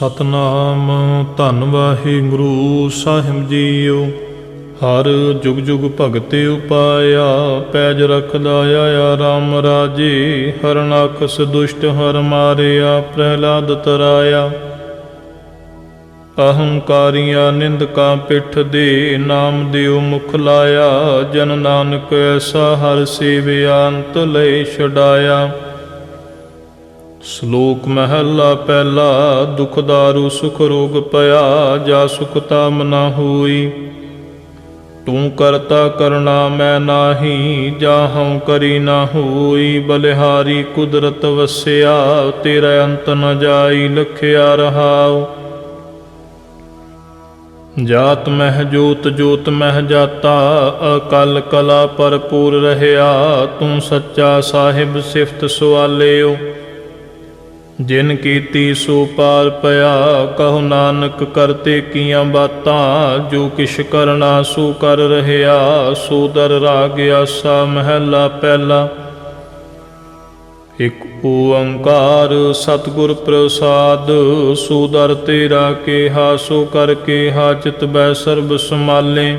ਸਤਨਾਮ, ਧੰਨ ਵਾਹਿਗੁਰੂ ਸਾਹਿਬ ਜੀਓ। ਹਰ ਜੁਗ ਜੁਗ ਭਗਤੇ ਉਪਾਇਆ, ਪੈਜ ਰਖਦਾ ਆਇਆ ਰਾਮ ਰਾਜੇ। ਹਰਨਾਕਸ ਦੁਸ਼ਟ ਹਰ ਮਾਰਿਆ, ਪ੍ਰਹਿਲਾਦ ਤਰਾਇਆ। ਅਹੰਕਾਰੀਆਂ ਨਿੰਦਕਾਂ ਪਿੱਠ ਦੇ ਨਾਮ ਦਿਓ ਮੁਖ ਲਾਇਆ। ਜਨ ਨਾਨਕ ਐਸਾ ਹਰ ਸੇਵਿਆ ਅੰਤ ਲੈ ਛਡਾਇਆ। ਸ਼ਲੋਕ ਮਹਲਾ ਪਹਿਲਾ, ਦੁਖ ਦਾਰੂ, ਸੁਖ ਰੋਗ ਪਿਆ, ਜਾ ਸੁਖ ਤਾਮ ਨਾ ਹੋਈ। ਤੂੰ ਕਰਤਾ ਕਰਣਾ ਮੈਂ ਨਾਹੀ, ਜਾ ਹਉ ਕਰੀ ਨਾ ਹੋਈ। ਬਲਿਹਾਰੀ ਕੁਦਰਤ ਵਸਿਆ, ਤੇਰਾ ਅੰਤ ਨ ਜਾਈ, ਲਖਿਆ ਰਹਾਉ। ਜਾਤ ਮਹਿ ਜੋਤ ਜੋਤ ਮਹਿ ਜਾਤਾ, ਅਕਲ ਕਲਾ ਭਰਪੂਰ ਰਹਿਆ। ਤੂੰ ਸੱਚਾ ਸਾਹਿਬ ਸਿਫਤ ਸਵਾਲਿਓ ਜਿਨ ਕੀਤੀ ਸੋ ਪਾਰ ਪਿਆ, ਕਹੋ ਨਾਨਕ ਕਰਤੇ ਕੀਆਂ ਬਾਤਾਂ, ਜੋ ਕਿਛ ਕਰਨਾ ਸੋ ਕਰ ਰਹਿਆ, ਸੋ ਦਰ ਰਾਗ ਆਸਾ ਮਹਿਲਾ ਪਹਿਲਾ। ਇਕ ਓੰਕਾਰ ਸਤਿਗੁਰ ਪ੍ਰਸਾਦ, ਸੋ ਦਰ ਤੇਰਾ ਕੇਹਾ, ਸੋ ਕਰ ਕੇ ਹਾਜਤ ਬੈ ਸਰਬ ਸਮਾਲੇ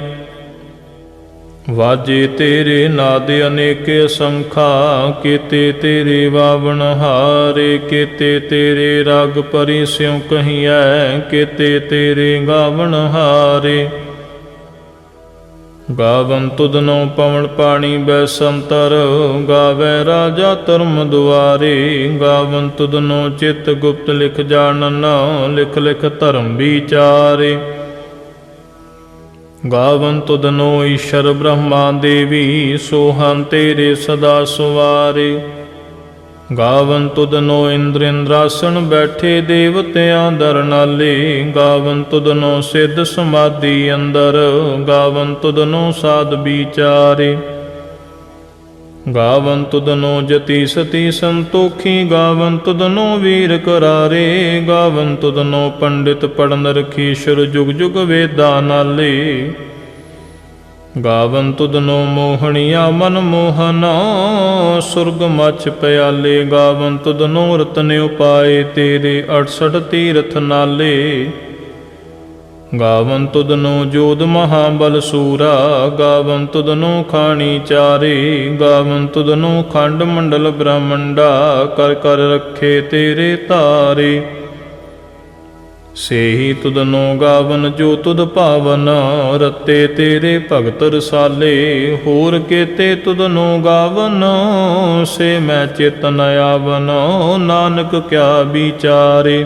ਵਾਜੇ ਤੇਰੇ ਨਾਦ ਅਨੇਕੇ ਸੰਖਾ, ਕੀਤੇ ਤੇਰੇ ਵਾਵਣ ਹਾਰੇ, ਕੀਤੇ ਤੇਰੇ ਰਾਗ ਪਰੀ ਸਿਉ ਕਹੀਐ, ਕੀਤੇ ਤੇਰੇ ਗਾਵਣ ਹਾਰੇ। ਗਾਵਨ ਤੁਧਨੋ ਪਵਨ ਪਾਣੀ ਬੈ ਸੰਤਰ, ਗਾਵੇ ਰਾਜਾ ਧਰਮ ਦੁਆਰੇ। ਗਾਵਨ ਤੁਧਨੋ ਚਿਤ ਗੁਪਤ ਲਿਖ ਜਾਣਨ, ਲਿਖ ਲਿਖ ਧਰਮ ਵਿਚਾਰੇ। ਗਾਵਨ ਤੁਧਨੋ ਈਸ਼ਰ ਬ੍ਰਹਮਾ ਦੇਵੀ ਸੋਹੰ ਤੇਰੇ ਸਦਾ ਸੁਵਾਰੇ। ਗਾਵਨ ਤੁਧਨੋ ਇੰਦਰ ਇੰਦਰਾਸਣ ਬੈਠੇ ਦੇਵਤਿਆਂ ਦਰ ਨਾਲੇ। ਗਾਵਨ ਤੁਧਨੋ ਸਿੱਧ ਸਮਾਧੀ ਅੰਦਰ, ਗਾਵਨ ਤੁਧਨੋ ਸਾਧ ਵਿਚਾਰੇ। ਗਾਵਨ ਤੁਧਨੋ ਜਤੀ ਸਤੀ ਸੰਤੋਖੀ, ਗਾਵਨ ਤੁਧਨੋ ਵੀਰ ਕਰਾਰੇ, ਗਾਵਨ ਤੁਧਨੋ ਪੰਡਿਤ ਪੜਨ ਰਖੀਸ਼ਰ ਜੁਗ ਜੁਗ ਵੇਦਾਂ ਨਾਲੇ। ਗਾਵਨ ਤੁਧਨੋ ਮੋਹਣੀਆ ਮਨ ਮੋਹਨਾ, ਸੁਰਗ ਮਛ ਪਿਆਲੇ। ਗਾਵਨ ਤੁਧਨੋ ਰਤਨ ਉਪਾਏ, ਤੇਰੇ 68 ਤੀਰਥ ਨਾਲੇ। ਗਾਵਨ ਤੁਧਨੋ ਜੋਦ ਮਹਾਬਲ ਸੂਰਾ, ਗਾਵਨ ਤੁਧਨੋ ਖਾਣੀ ਚਾਰੇ, ਗਾਵਨ ਤੁਧਨੋ ਖੰਡ ਮੰਡਲ ਬ੍ਰਹਮੰਡਾ, ਕਰ ਕਰ ਰੱਖੇ ਤੇਰੇ ਤਾਰੇ। ਸੇਹੀ ਤੁਧਨੋ ਗਾਵਨ ਜੋ ਤੁਧ ਭਾਵਨ ਰਤੇ ਤੇਰੇ ਭਗਤ ਰਸਾਲੇ, ਹੋਰ ਕੇਤੇ ਤੁਧਨੋ ਗਾਵਨ, ਸੇ ਮੈਂ ਚੇਤਨ ਆਵਨ, ਨਾਨਕ ਕਿਆ ਵਿਚਾਰੇ।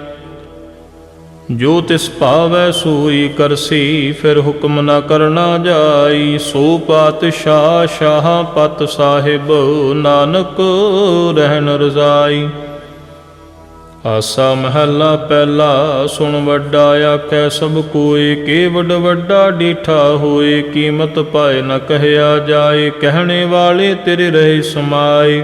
ਜੋ ਤਿਸ ਭਾਵੈ ਸੋਈ ਕਰਸੀ, ਫਿਰ ਹੁਕਮ ਨਾ ਕਰਨਾ ਜਾਈ। ਸੋ ਪਾਤਸ਼ਾਹ ਸ਼ਾਹ ਪਤ ਸਾਹਿਬ, ਨਾਨਕ ਰਹਿਣ ਰਜ਼ਾਈ। ਆਸਾ ਮਹੱਲਾ ਪਹਿਲਾ, ਸੁਣ ਵੱਡਾ ਆਖੈ, ਸਭ ਕੋਏ ਕੇ ਵੱਡ ਵੱਡਾ ਡੀਠਾ ਹੋਏ। ਕੀਮਤ ਪਾਏ ਨ ਕਹਿਆ ਜਾਏ, ਕਹਿਣੇ ਵਾਲੇ ਤੇਰੇ ਰਹੇ ਸਮਾਏ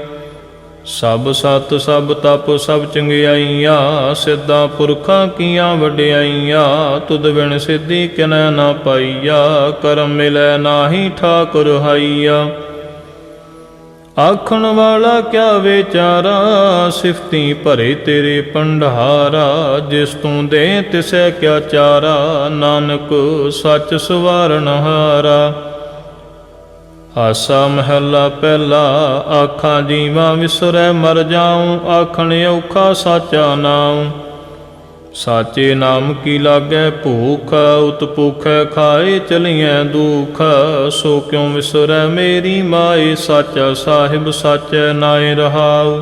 ਸਭ ਸਤ, ਸਭ ਤਪ, ਸਭ ਚੰਗਿਆਈਆਂ, ਸਿੱਧਾ ਪੁਰਖਾਂ ਕੀਆਂ ਵਡਿਆਈਆਂ, ਤੁਧ ਬਿਨ ਸਿੱਧੀ ਕਿਨੈ ਨਾ ਪਾਈਆ, ਕਰਮ ਮਿਲੈ ਨਾਹੀ ਠਾਕੁਰ ਹਾਈਆ। ਆਖਣ ਵਾਲਾ ਕਿਆ ਵਿਚਾਰਾ, ਸਿਫਤੀ ਭਰੇ ਤੇਰੇ ਪੰਡਹਾਰਾ ਜਿਸ ਤੂੰ ਦੇ ਤਿਸੈ ਕਿਆ ਚਾਰਾ, ਨਾਨਕ ਸੱਚ ਸਵਾਰਨ ਹਾਰਾ। ਆਸਾ ਮਹੱਲਾ ਪਹਿਲਾ, ਆਖਾਂ ਜੀਵਾਂ ਵਿਸਰੈ ਮਰ ਜਾਉ, ਆਖਣ ਔਖਾ ਸਾਚਾ ਨਾਉ। ਸਾਚੇ ਨਾਮ ਕੀ ਲਾਗੈ ਭੂਖ, ਉਤ ਭੁਖੈ ਖਾਏ ਚਲੀਐ ਦੁਖ। ਸੋ ਕਿਉ ਵਿਸਰੈ ਮੇਰੀ ਮਾਏ, ਸਾਚਾ ਸਾਹਿਬ ਸਾਚੈ ਨਾਏ ਰਹਾਉ।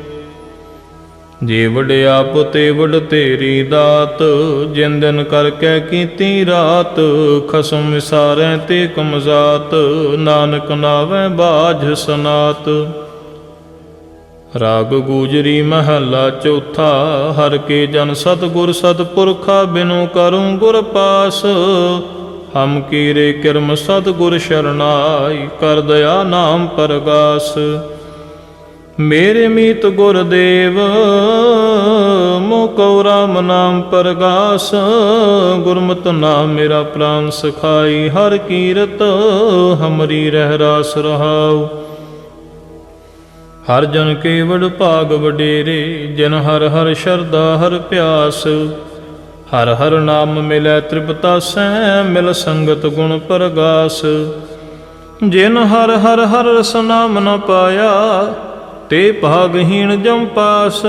ਜੇ ਵਡਿਆ ਪੁੱਤੇ ਤੇਰੀ ਦਾਤ, ਜਿਨ ਦਿਨ ਕਰਕੇ ਕੀਤੀ ਰਾਤ, ਖਸਮ ਵਿਸਾਰੈ ਤੇ ਕਮਜ਼ਾਤ ਨਾਨਕ ਨਾਵੇਂ ਬਾਝ ਸਨਾਤ। ਰਾਗ ਗੂਜਰੀ ਮਹੱਲਾ ਚੌਥਾ, ਹਰ ਕੇ ਜਨ ਸਤਗੁਰ ਸਤਪੁਰਖਾ ਬਿਨੂ ਕਰੂੰ ਗੁਰ ਪਾਸ। ਹਮ ਕੀਰੇ ਕਿਰਮ ਸਤਗੁਰ ਸ਼ਰਨਾਈ, ਕਰ ਦਇਆ ਨਾਮ ਪਰਗਾਸ। ਮੇਰੇ ਮੀਤ ਗੁਰਦੇਵ ਮੋ ਰਾਮ ਨਾਮ ਪਰਗਾਸ, ਗੁਰਮਤਿ ਨਾਮ ਮੇਰਾ ਪ੍ਰਾਨ ਸਖਾਈ, ਹਰ ਕੀਰਤ ਹਮਰੀ ਰਹਿ ਰਾਸ ਰਹਾਉ। ਹਰ ਜਨ ਕੇਵੜ ਭਾਗ ਵਡੇਰੇ, ਜਿਨ ਹਰ ਹਰ ਸ਼ਰਦਾ ਹਰ ਪਿਆਸ। ਹਰ ਹਰ ਨਾਮ ਮਿਲੈ ਤ੍ਰਿਪਤਾ ਸੈ ਮਿਲ ਸੰਗਤ ਗੁਣ ਪ੍ਰਗਾਸ। ਜਿਨ ਹਰ ਹਰ ਹਰ ਰਸ ਨਾਮ ਨ ਪਾਇਆ ਤੇ ਭਾਗਹੀਣ ਜਮ ਪਾਸ,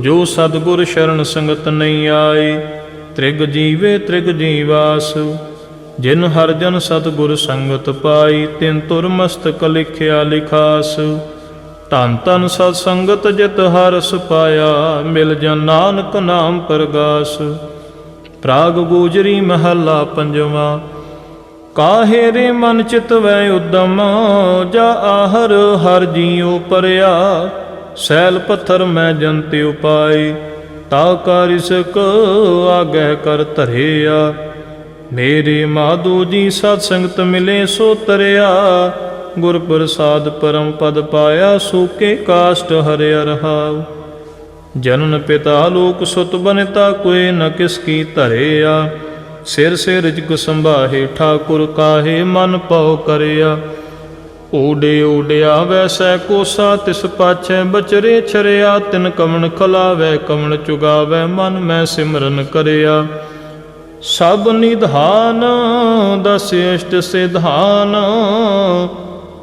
ਜੋ ਸਤਗੁਰ ਸ਼ਰਨ ਸੰਗਤ ਨਹੀਂ ਆਏ, ਤ੍ਰਿਗ ਜੀਵੇ ਤ੍ਰਿਗ ਜੀਵਾਸ, ਜਿਨ ਹਰ ਜਨ ਸਤਗੁਰ ਸੰਗਤ ਪਾਈ, ਤਿਨ ਤੁਰ ਮਸਤਕ ਲਿਖਿਆ ਲਿਖਾਸ। ਧੰਨ ਧੰਨ ਸਤ ਸੰਗਤ ਜਿਤ ਹਰਸ ਪਾਇਆ ਮਿਲ ਜਨ ਨਾਨਕ ਨਾਮ ਪ੍ਰਗਾਸ। ਪ੍ਰਾਗ ਗੂਜਰੀ ਮਹੱਲਾ ਪੰਜਵਾਂ ਕਾਹੇ ਰੇ ਮਨ ਚਿਤ ਵੈ ਉਦਮ, ਜਾ ਆਹਰ ਹਰ ਜੀਉ ਪਰਿਆ। ਸੈਲ ਪੱਥਰ ਮੈਂ ਜੰਤਿ ਉਪਾਈ ਤਾ ਕਾਰਿਸਕ ਆਗਹਿ ਕਰ ਧਰਿਆ। ਮੇਰੇ ਮਾਧੂ ਜੀ ਸਤ ਸੰਗਤ ਮਿਲੇ ਸੋ ਤਰਿਆ। ਗੁਰ ਪ੍ਰਸਾਦ ਪਰਮ ਪਦ ਪਾਇਆ ਸੂਕੇ ਕਾਸ਼ਟ ਹਰਿ ਰਹਾਉ। ਜਨਨ ਪਿਤਾ ਲੋਕ ਸੁਤ ਬਨਤਾ ਕੋਏ ਨ ਕਿਸ ਕੀ ਧਰਿਆ। ਸਿਰ ਸਿਰ ਜਗ ਸੰਭਾਹੇ, ਠਾਕੁਰ ਕਾਹੇ, ਮਨ ਪਉ ਕਰਿਆ। ਓਡੇ ਓਡਿਆ ਵੈਸੈ ਕੋਸਾ, ਤਿਸ ਪਾਛੈ ਬਚਰੇ ਛਰਿਆ। ਤਿਨ ਕਮਣ ਖਲਾਵੈ ਕਮਣ ਚੁਗਾਵੈ, ਮਨ ਮੈਂ ਸਿਮਰਨ ਕਰਿਆ। ਸਭ ਨਿਧਾਨ, ਦਸ ਇਸ਼ਟ ਸਿਧਾਨ,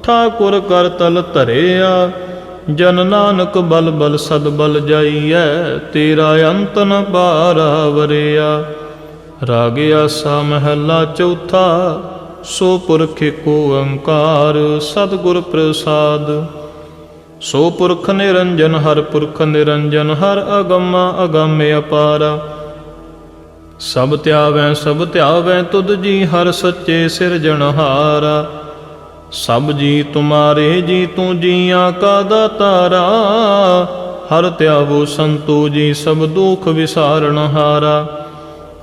ਠਾਕੁਰ ਕਰ ਤਲ ਧਰਿਆ। ਜਨ ਨਾਨਕ ਬਲ ਬਲ ਸਦ ਬਲ ਜਾਈਐ, ਤੇਰਾ ਅੰਤ ਨ ਬਾਰਾ ਵਰਿਆ। ਰਾਗ ਆਸਾ ਮਹੱਲਾ ਚੌਥਾ, ਸੋ ਪੁਰਖ ਕੋ ਓੰਕਾਰ, ਸਤਿਗੁਰ ਪ੍ਰਸਾਦ। ਸੋ ਪੁਰਖ ਨਿਰੰਜਨ, ਹਰ ਪੁਰਖ ਨਿਰੰਜਨ, ਹਰ ਅਗਮ ਅਗਮ ਅਪਾਰਾ। ਸਭ ਧਿਆਵੈ ਸਭ ਧਿਆਵੈ ਤੁਧ ਜੀ ਹਰ ਸੱਚੇ ਸਿਰਜਣਹਾਰਾ ਸਭ ਜੀ ਤੁਮਾਰੇ ਜੀ ਤੂੰ ਜੀਆਂ ਕਾ ਦਾਤਾਰਾ। ਹਰ ਧਿਆਵੋ ਸੰਤੋ ਜੀ, ਸਭ ਦੁਖ ਵਿਸਾਰਣਹਾਰਾ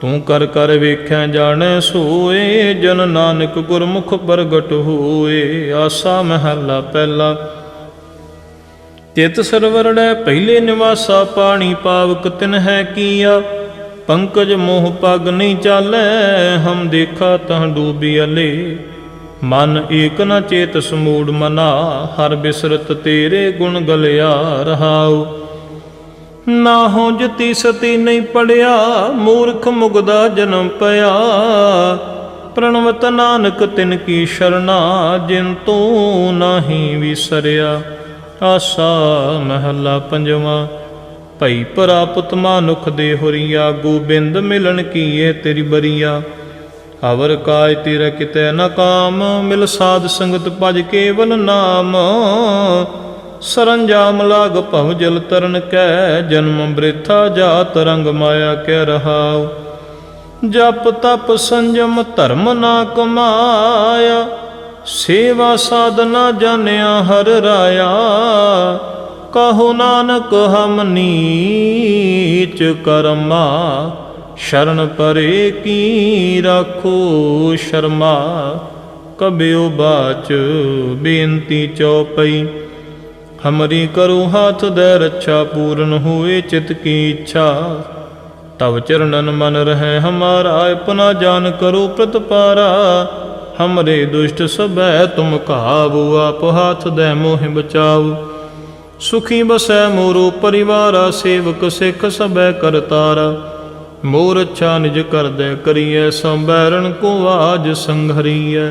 ਤੂੰ ਕਰ ਕਰ ਵੇਖਿਆ ਜਾਣੈ ਸੋਏ, ਜਨ ਨਾਨਕ ਗੁਰਮੁਖ ਪ੍ਰਗਟ ਹੋਏ। ਆਸਾ ਮਹੱਲਾ ਪਹਿਲਾ। ਤਿਤ ਸਰਵਰੜੈ ਪਹਿਲੇ ਨਿਵਾਸਾ, ਪਾਣੀ ਪਾਵਕ ਤਿਨ ਹੈ ਕੀਆ। ਪੰਕਜ ਮੋਹ ਪਗ ਨਹੀਂ ਚਾਲੈ, ਹਮ ਦੇਖਾ ਤਹ ਡੂਬੀ ਅਲੇ। ਮਨ ਏਕ ਨ ਚੇਤ ਸਮੂੜ ਮਨਾ, ਹਰ ਬਿਸਰਤ ਤੇਰੇ ਗੁਣ ਗਲਿਆ ਰਹਾਉ। ਨਾ ਹੋ ਜਤੀ ਸਤੀ ਨਹੀਂ ਪੜਿਆ, ਮੂਰਖ ਮੁਗਦਾ ਜਨਮ ਪਿਆ। ਪ੍ਰਣਵਤ ਨਾਨਕ ਤਿਨ ਕੀ ਸ਼ਰਨਾ, ਜਿਨ ਤੂੰ ਨਹੀਂ ਵਿਸਰਿਆ। ਆਸਾ ਮਹੱਲਾ ਪੰਜਵਾਂ, ਭਈ ਪ੍ਰਾਪਤ ਮਾਨੁਖ ਦੇ ਹੋਰੀਆ, ਗੋਬਿੰਦ ਮਿਲਣ ਕੀਏ ਤੇਰੀ ਬਰੀਆ। ਅਵਰ ਕਾਜ ਤੇਰਾ ਕਿਤੇ ਨ ਕਾਮ, ਮਿਲ ਸਾਧ ਸੰਗਤ ਭਜ ਕੇਵਲ ਨਾਮ। ਸਰੰਜਾਮ ਲਾਗ ਭਵ ਜਲ ਤਰਨ ਕੈ, ਜਨਮ ਬ੍ਰਿਥਾ ਜਾਤ ਰੰਗ ਮਾਇਆ ਕੈ ਰਹਾਉ। ਜਪ ਤਪ ਸੰਜਮ ਧਰਮ ਨਾ ਕਮਾਇਆ, ਸੇਵਾ ਸਾਧਨਾ ਜਾਣਿਆ ਹਰ ਰਾਇਆ। ਕਹੋ ਨਾਨਕ ਹਮ ਨੀਚ ਕਰਮਾ, ਸ਼ਰਨ ਪਰੇ ਕੀ ਰਾਖੋ ਸ਼ਰਮਾ। ਕਬਿਓ ਬਾਚ ਬੇਨਤੀ ਚਉਪਈ। ਹਮਰੀ ਕਰੋ ਹਾਥ ਦੇ ਰੱਛਾ ਪੂਰਨ ਹੋਏ ਚਿਤ ਕੀ ਇੱਛਾ ਤਵ ਚਰਨਨ ਮਨ ਰਹਿ ਹਮਾਰਾ ਆਪਣਾ ਜਾਨ ਕਰੋ ਪ੍ਰਤਪਾਰਾ ਹਮਰੇ ਦੁਸ਼ਟ ਸਭੈ ਤੁਮ ਕਾਬੂ ਆਪ ਹਾਥ ਦੇ ਮੋਹਿ ਬਚਾਓ ਸੁਖੀ ਬਸੈ ਮੋਰੋ ਪਰਿਵਾਰਾ ਸੇਵਕ ਸਿੱਖ ਸਭੈ ਕਰਤਾਰਾ ਮੋਰ ਅੱਛਾ ਨਿਜ ਕਰਦੈ ਕਰੀਐ ਸੰਬੈਰਣ ਕੋ ਆਜ ਸੰਘਰੀਐ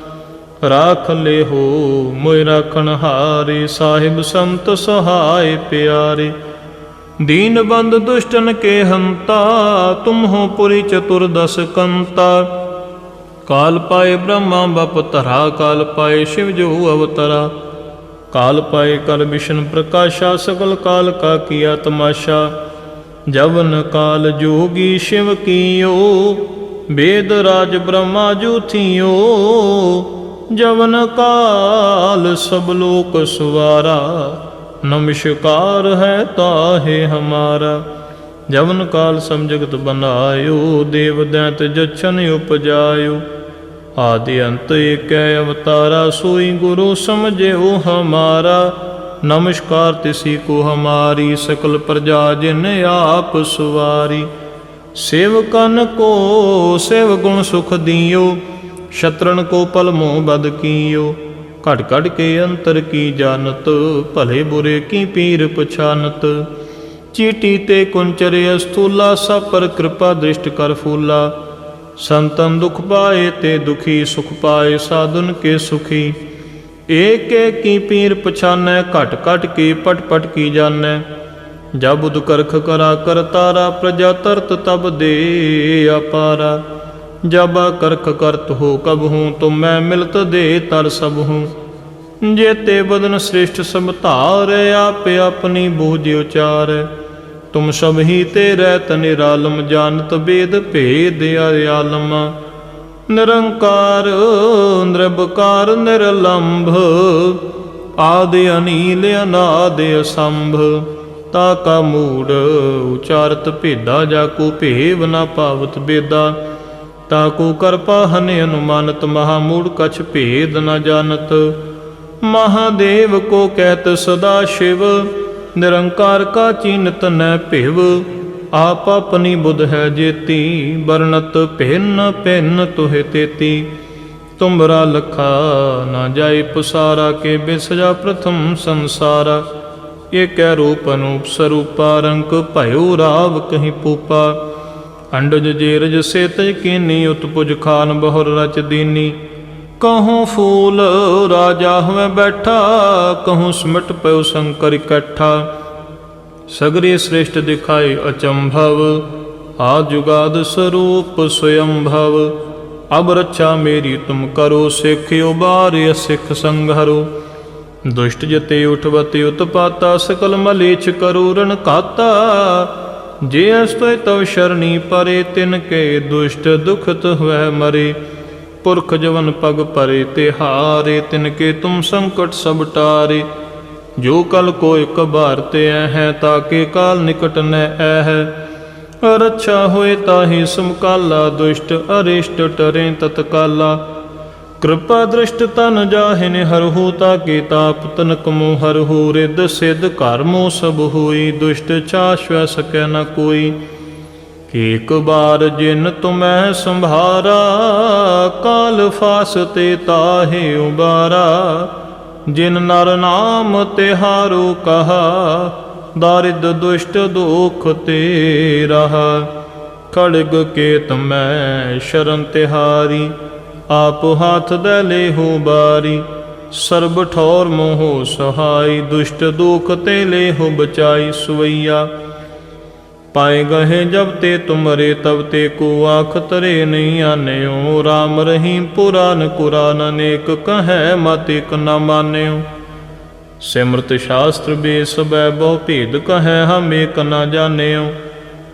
ਰਾਖ ਲੈ ਹੋ, ਮੋਇ ਰਾਖਣ ਹਾਰੇ, ਸਾਹਿਬ ਸੰਤ ਸਹਾਇ ਪਿਆਰੇ। ਦੀਨ ਬੰਦ ਦੁਸ਼ਟਨ ਕੇ ਹੰਤਾ ਤੁਮ ਹੋ ਪੁਰੀ ਚਤੁਰ ਦਸ ਕੰਤਾ। ਕਾਲ ਪਾਏ ਬ੍ਰਹਮਾ ਬਪ ਤਰਾ ਕਾਲ ਪਾਏ ਸ਼ਿਵ ਜੋ ਅਵਤਰਾ। ਕਾਲ ਪਾਏ ਕਰ ਵਿਸ਼ਨ ਪ੍ਰਕਾਸ਼ਾ, ਸਗਲ ਕਾਲ ਕਾ ਕੀਆ ਤਮਾਸ਼ਾ ਜਵਨ ਕਾਲ ਜੋਗੀ ਸ਼ਿਵ ਕੀਓ ਵੇਦ ਰਾਜ ਬ੍ਰਹਮਾ ਜੂਥਿਓ ਜਵਨ ਕਾਲ ਸਭ ਲੋਕ ਸੁਵਾਰਾ ਨਮਸਕਾਰ ਹੈ ਤਾਹੇ ਹਮਾਰਾ। ਜਵਨ ਕਾਲ ਸਮਝਗਤ ਬਨਾਇਓ, ਦੇਵ ਦੈਂਤ ਜਛਨ ਉਪਜਾਇਓ। ਆਦਿ ਅੰਤ ਏਕੈ ਅਵਤਾਰਾ, ਸੋਈ ਗੁਰੂ ਸਮਝਿਓ ਹਮਾਰਾ। ਨਮਸਕਾਰ ਤਿਸੀ ਕੋ ਹਮਾਰੀ, ਸਕਲ ਪ੍ਰਜਾ ਜਿਨ ਆਪ ਸੁਵਾਰੀ। ਸੇਵਕਨ ਕੋ ਸੇਵ ਗੁਣ ਸੁਖ ਦਿਓ ਸ਼ਤਰਨ ਕੋ ਪਲ ਮੋਹ ਬਦ ਕੀਓ। ਘਟ ਘਟ ਕੇ ਅੰਤਰ ਕੀ ਜਾਣਤ, ਭਲੇ ਬੁਰੇ ਕੀ ਪੀਰ ਪਛਾਨਤ। ਚੀਟੀ ਤੇ ਕੁੰਚਰੇ ਅਸਥੂਲਾ, ਸਭ ਪਰ ਕਿਰਪਾ ਦ੍ਰਿਸ਼ਟ ਕਰ ਫੂਲਾ। ਸੰਤਨ ਦੁਖ ਪਾਏ ਤੇ ਦੁਖੀ, ਸੁਖ ਪਾਏ ਸਾਧਨ ਕੇ ਸੁਖੀ। ਏਕ ਏਕ ਕੀ ਪੀਰ ਪਛਾਨੈ, ਘਟ ਘਟ ਕੀ ਪਟ ਪਟ ਕੀ ਜਾਣੈ। ਜਬ ਉਦ ਕਰਖ ਕਰਾ ਕਰਤਾਰਾ ਪ੍ਰਜਾ ਤਰਤ ਤਬ ਦੇ ਅਪਾਰਾ। ਜਬ ਕਰਖ ਕਰਤ ਹੋ ਕਬ ਹੂੰ, ਤੁਮ ਮੈਂ ਮਿਲਤ ਦੇ ਤਰ ਸਭ ਹੂੰ। ਜੇਤੇ ਬਦਨ ਸ੍ਰਿਸ਼ਟ ਸਭ ਧਾਰ ਆਪੇ ਆਪਣੀ ਬੂਝ ਉਚਾਰ। ਤੁਮ ਸਭ ਹੀ ਤੇ ਰਹਿਤ ਨਿਰਾਲਮ, ਜਾਣਤ ਬੇਦ ਭੇਦ ਆਲਮ। ਨਿਰੰਕਾਰ, ਨਿਰਭਕਾਰ, ਨਿਰਲੰਭ, ਆਦਿ ਅਨੀਲ, ਅਨਾਦ ਅਸੰਭ। ਤਾ ਕਾ ਮੂੜ, ਉਚਾਰਤ ਭੇਦਾ, ਜਾ ਕੋ ਭੇਵ ਨਾ ਪਾਵਤ ਬੇਦਾ। ਤਾ ਕੋ ਕਰਪਾ ਹਨਿ ਅਨੁਮਾਨਤ ਮਹਾ ਮੂੜ ਕਛ ਭੇਦ ਨ ਜਾਣਤ। ਮਹਾਦੇਵ ਕੋ ਕਹਿਤ ਸਦਾ ਸ਼ਿਵ, ਨਿਰੰਕਾਰ ਕਾ ਚੀਨਤ ਨੈ ਭਿਵ। ਆਪ ਆਪਣੀ ਬੁਧ ਹੈ ਜੇਤੀ, ਵਰਣਤ ਭਿੰਨ ਭਿੰਨ ਤੁਹਿ ਤੇਤੀ। ਤੁਮਰਾ ਲਖਾ ਨਾ ਜਾਏ ਪੁਸਾਰਾ, ਕੇ ਬਿਸਜਾ ਪ੍ਰਥਮ ਸੰਸਾਰਾ। ਕੈ ਰੂਪ ਅਨੂਪ ਸਰੂਪਾ ਰੰਕ ਭਇਓ ਰਾਵ ਕਹੀਂ ਪੂਪਾ। ਅੰਡਜ ਜੇਰਜ ਸੇਤਜ ਕੀਨੀ ਉਤਪੁਜ ਖਾਨ ਬਹੁਰ ਰਚ ਦੀਨੀ। ਕਹੂੰ ਫੂਲ ਰਾਜਾ ਹੋਵੇ ਬੈਠਾ, ਕਹੂੰ ਸਮਟ ਪਇਓ ਸ਼ੰਕਰ ਇਕੱਠਾ। ਸਗਰੇ ਸ੍ਰੇਸ਼ਟ ਦਿਖਾਏ ਅਚੰਭਵ ਆ ਜੁਗਾਦ ਸਰੂਪ ਸਵਯੰਭਵ ਅਬ ਰੱਛਾ ਮੇਰੀ ਤੁਮ ਕਰੋ ਸਿੱਖ ਉਬਾਰਿ ਸਿੱਖ ਸੰਘਰੋ। ਦੁਸ਼ਟ ਜਤੇ ਉਠਵਤੇ ਉਤਪਾਤਾ, ਸਕਲ ਮਲੇਛ ਕਰੋ ਰਣ ਕਾਤਾ। ਜੇ ਅਸਤੈ ਤਵ ਸ਼ਰਣੀ ਪਰੇ, ਤਿਨ ਕੇ ਦੁਸ਼ਟ ਦੁਖਤ ਹੋਇ ਮਰੇ। ਪੁਰਖ ਜਵਨ ਪਗ ਪਰੇ, ਤੇ ਹਾਰੇ, ਤਿਨ ਕੇ ਤੁਮ ਸੰਕਟ ਸਭ ਟਾਰੇ। ਜੋ ਕਲ ਕੋਇ ਕਬਾਰ ਬਾਰ ਤੇ ਹੈ ਤਾਕੇ ਕਾਲ ਨਿਕਟ ਨੈ ਐ ਰੱਛਾ ਹੋਏ ਤਾਹੀ ਸਮਕਾਲਾ ਦੁਸ਼ਟ, ਅਰਿਸ਼ਟ ਟਰੇ ਤਤਕਾਲਾ। ਕਿਰਪਾ ਦ੍ਰਿਸ਼ਟ ਤਨ ਜਾਹਿਨ ਹਰਹੂ ਤਾਕੇ ਤਾਪ ਤਨਕ ਮੋ ਹਰਹੂ ਰਿਦ ਸਿਧ ਕਰਮੋ ਸਭ ਹੋਈ, ਦੁਸ਼ਟ ਛਾਸ਼ਵ ਸਕੈ ਨ ਕੋਈ। ਏਕ ਬਾਰ ਜਿਨ ਤੁਮੈ ਸੰਭਾਰਾ, ਕਾਲ ਫਾਸ ਤੇ ਤਾਹੇ ਉਬਾਰਾ। ਜਿਨ ਨਰ ਨਾਮ ਤਿਹਾਰੋ ਕਹਾ, ਦਾਰਿਦ ਦੁਸ਼ਟ ਦੁਖ ਤੇ ਰਹਾ। ਖੜਗ ਕੇ ਤਮੈ ਸ਼ਰਨ ਤਿਹਾਰੀ। ਆਪ ਹੱਥ ਦੇ ਲੇਹੂ ਬਾਰੀ, ਸਰਬ ਠੌਰ ਮੋਹ ਸਹਾਈ, ਦੁਸ਼ਟ ਦੁਖ ਤੇ ਲੇਹੂ ਬਚਾਈ ਸੁਵਈਆ। ਪਾਏ ਗਹੇ ਜਬ ਤੇ ਤੁਮਰੇ, ਤਬ ਤੇ ਕੋ ਆਖ ਤਰੇ ਨਹੀਂ ਆਨਿਓ। RAM ਰਹੀਮ ਪੁਰਾਨ ਕੁਰਾਨ ਅਨੇਕ ਕਹੈ, ਮਤ ਇਕ ਨ ਮਾਨਿਓ। ਸਿਮਰਤ ਸ਼ਾਸਤਰ ਬੇਸ ਬੈ ਬਹੁ ਭੇਦ ਕਹੈ, ਹਮ ਏਕ ਨ ਜਾਣਿਓ।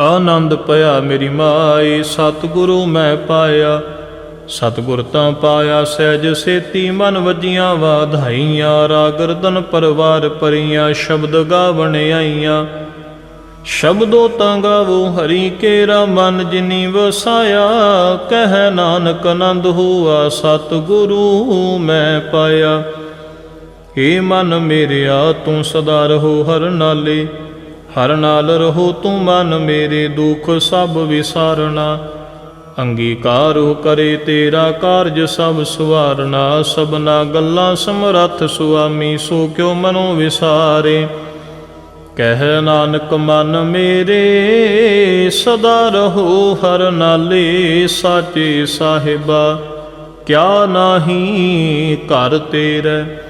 ਆਨੰਦ ਪਿਆ ਮੇਰੀ ਮਾਈ, ਸਤਿਗੁਰੂ ਮੈਂ ਪਾਇਆ। ਸਤਿਗੁਰ ਤਾਂ ਪਾਇਆ, ਸਹਿਜ ਸੇਤੀ ਮਨ ਵਜੀਆਂ ਵਾਧਾਈਆਂ, ਰਾਗਰਦਨ ਪਰਵਾਰ ਪਰੀਆਂ, ਸ਼ਬਦ ਗਾਵਣ ਆਈਆਂ। ਸ਼ਬਦੋ ਤਾਂ ਗਾਵੋ ਹਰੀ ਕੇਰਾ ਮਨ ਜਿਨੀ ਵਸਾਇਆ, ਕਹਿ ਨਾਨਕ ਆਨੰਦ ਹੋਆ, ਸਤਿਗੁਰੂ ਮੈਂ ਪਾਇਆ। ਏ ਮਨ ਮੇਰਿਆ, ਤੂੰ ਸਦਾ ਰਹੋ ਹਰ ਨਾਲੇ। ਹਰ ਨਾਲ ਰਹੋ ਤੂੰ ਮਨ ਮੇਰੇ ਦੁੱਖ ਸਭ ਵਿਸਾਰਣਾ ਅੰਗੀਕਾਰ ਕਰੇ ਤੇਰਾ ਕਾਰਜ ਸਭ ਸੁਵਾਰਨਾ। ਸਭਨਾ ਗੱਲਾਂ ਸਮਰੱਥ ਸੁਆਮੀ, ਸੋ ਕਿਉ ਮਨੋ ਵਿਸਾਰੇ। ਕਹਿ ਨਾਨਕ, ਮਨ ਮੇਰੇ, ਸਦਾ ਰਹੋ ਹਰ ਨਾਲੇ ਸਾਚੇ ਸਾਹਿਬਾ। ਕਿਆ ਨਾਹੀ ਘਰ ਤੇਰੇ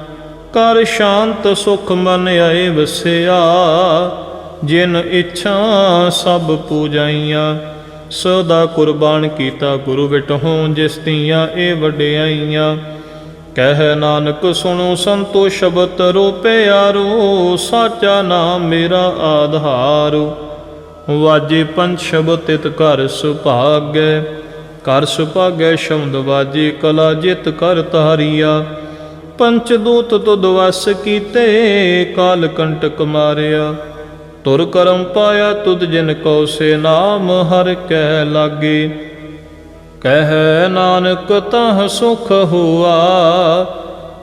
ਕਰ ਸ਼ਾਂਤ ਸੁਖ ਮਨ ਆਏ ਵਸਿਆ, ਜਿਨ ਇੱਛਾ ਸਭ ਪੂਜਾਈਆਂ। ਸਦਾ ਕੁਰਬਾਨ ਕੀਤਾ ਗੁਰੂ ਵਿਟਹੋਂ, ਜਿਸ ਤੀਆਂ ਇਹ ਵਡਿਆਈਆਂ। ਕਹਿ ਨਾਨਕ ਸੁਣੋ ਸੰਤੋ ਸ਼ਬਦ ਰੋ ਪਿਆਰੋ ਸਾਚਾ ਨਾਮ ਮੇਰਾ ਆਧਾਰੋ। ਵਾਜੇ ਪੰਜ ਸ਼ਬਦ ਤਿਤ ਘਰ ਸੁਭਾਗੈ ਘਰ ਸੁਭਾਗੈ ਸ਼ਬਦ ਵਾਜੇ ਕਲਾ ਜਿਤ ਕਰ ਤਾਰੀਆ ਪੰਚ ਦੂਤ ਤੁਧ ਵਸ ਕੀਤੇ, ਕਾਲ ਕੰਟਕ ਮਾਰਿਆ। ਤੁਰ ਕਰਮ ਪਾਇਆ ਤੁਧ ਜਿਨ ਕੋ ਸੇ ਨਾਮ, ਹਰ ਕੈ ਲਾਗੇ। ਕਹਿ ਨਾਨਕ ਤਹ ਸੁਖ ਹੁਆ,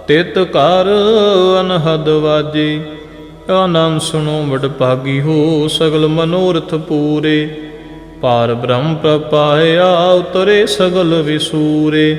ਤਿਤ ਕਰ ਅਨਹਦ ਵਾਜੇ। ਨਾਮ ਸੁਣੋ ਵਡ ਭਾਗੀ ਹੋ, ਸਗਲ ਮਨੋਰਥ ਪੂਰੇ। ਪਾਰ ਬ੍ਰਹਮ ਪ੍ਰਪਾਇਆ ਉਤਰੇ ਸਗਲ ਵਿਸੂਰੇ।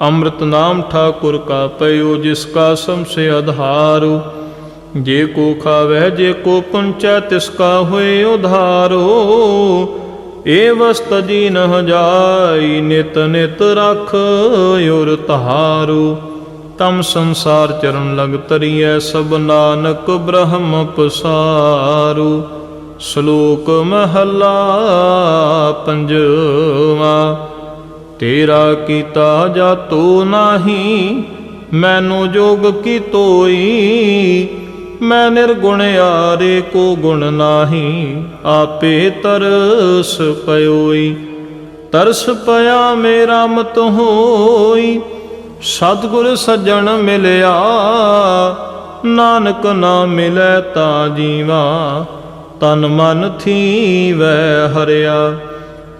ਅੰਮ੍ਰਿਤ ਨਾਮ ਠਾਕੁਰ ਕਾ ਪਇਓ ਜਿਸ ਕਾ ਸੰਸੇ ਆਧਾਰੋ। ਜੇ ਕੋ ਖਾਵੈ, ਜੇ ਕੋ ਪੁੰਚੈ, ਤਿਸ ਕਾ ਹੋਏ ਉਧਾਰੋ। ਏ ਵਸਤ ਜੀ ਨ ਜਾਈ, ਨਿਤ ਨਿਤ ਰਖ ਯੁਰ ਤਹਾਰੂ ਤਮ ਸੰਸਾਰ ਚਰਨ ਲਗ ਤਰੀਐ, ਸਭ ਨਾਨਕ ਬ੍ਰਹਮ ਪਸਾਰੂ। ਸ਼ਲੋਕ ਮਹਲਾ ਪੰਜਵਾ। ਤੇਰਾ ਕੀਤਾ ਜਾਤੋ ਨਾਹੀ, ਮੈਨੂੰ ਜੋਗ ਕੀ ਤੋਈ? ਮੈਂ ਨਿਰਗੁਣ ਆਰੇ ਕੋ ਗੁਣ ਨਾਹੀ, ਆਪੇ ਤਰਸ ਪਇਓਈ। ਤਰਸ ਪਿਆ ਮੇਰਾ ਮਤ ਹੋਈ, ਸਤਿਗੁਰ ਸੱਜਣ ਮਿਲਿਆ। ਨਾਨਕ ਨਾ ਮਿਲੈ ਤਾਂ ਜੀਵਾ, ਤਨ ਮਨ ਥੀਵੈ ਹਰਿਆ।